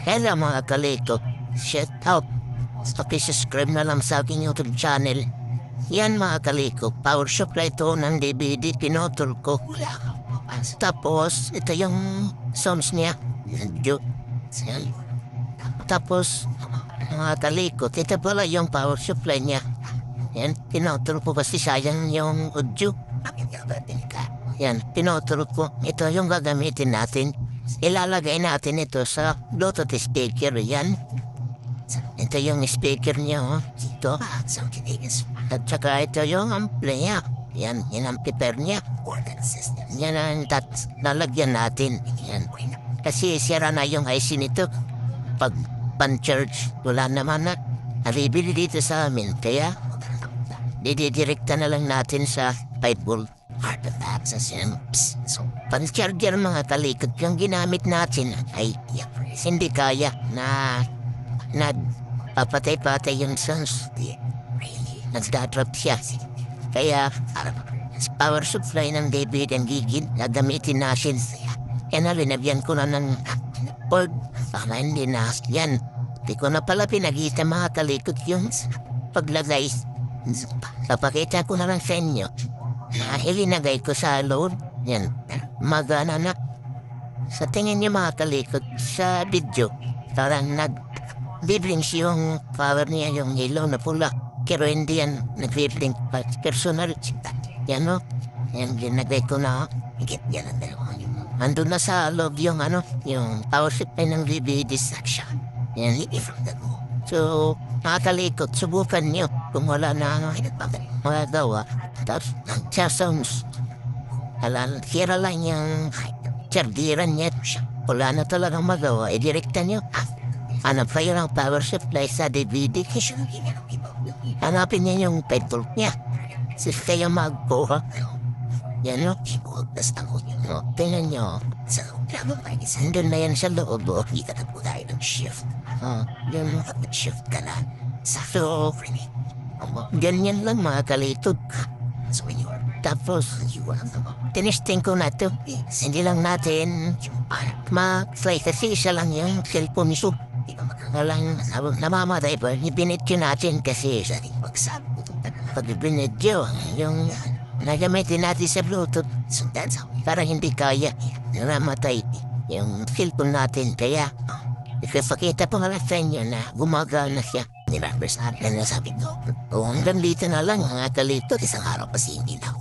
Hello mga kaliko. Shut up. Pakisubscribe na lang sa aking YouTube channel. Yan mga kaliko, power supply to ng DVD, pinotol ko. Tapos, ito yung sounds niya. Tapos, mga kaliko, ito pala yung power supply niya. Yan, pinotol ko kasi sayang yung audio. Yan, pinotol ko. Ito yung gagamitin natin. Ilalagay natin ito sa Bluetooth speaker. Yan. Ito yung speaker niya, oh. Ito. At saka ito yung ampli niya. Yan, yung amplifier niya. Yan ang tat lalagyan natin. Yan. Kasi sira na yung IC nito. Pag pan-charge, wala naman na. Nabibili dito sa amin. Kaya, dididirekta na lang natin sa 5 volt. Heart attack sa simps. So, pan-charger mga talikod yung ginamit natin ay hindi kaya na na papatay-patay yung sons. Nagdadrop siya. Kaya, power supply ng David and Gigid na gamitin natin. Kaya na linabyan ko na ng port para hindi na yan. Di ko na pala pinagita mga talikod yung paglagay. Papakita ko na lang sa inyo. Na ilinagay ko sa load. Yan. Magana na. Sa tingin niyo mga talikod sa video, parang nag Biblings yung power niya yung ilaw na pula. Pero hindi yan nag-blink pa. Personal. Yan o. Yan ginagay ko na. Higit yan ang dalawa. Andun na sa loob yung ano, yung power supply ng DVD section. Yan, from the go. So, nakakalikot, subukan nyo kung wala na ano, mga gawa. Tapos, sa sounds. Alam, kira lang yung chardiran niya. Wala na talagang magawa. Idirekta nyo. Hanap kayo ng power supply sa DVD. Hanapin niya yung pedal niya. Sis kayo magkuha. Yan o. O, tingnan nyo. Nandun na yan sa loob. O, kita na po tayo ng shift. O, yun. Shift ka na. So, ganyan lang mga kalitod. Tapos, tinisting ko na to. Hindi lang natin ma-fly kasi isa lang yung cellphone so Walang namamatay pa. Ibinidyo natin kasi pag ibinidyo, yung nagamitin natin sa Bluetooth, parang hindi kaya. Namamatay yung cellphone natin. Kaya, ipapakita po nga sa inyo na gumagana siya. Di ba? Basta na nasabi ko. O hanggang dito na lang mga kalito. Isang araw kasi hindi na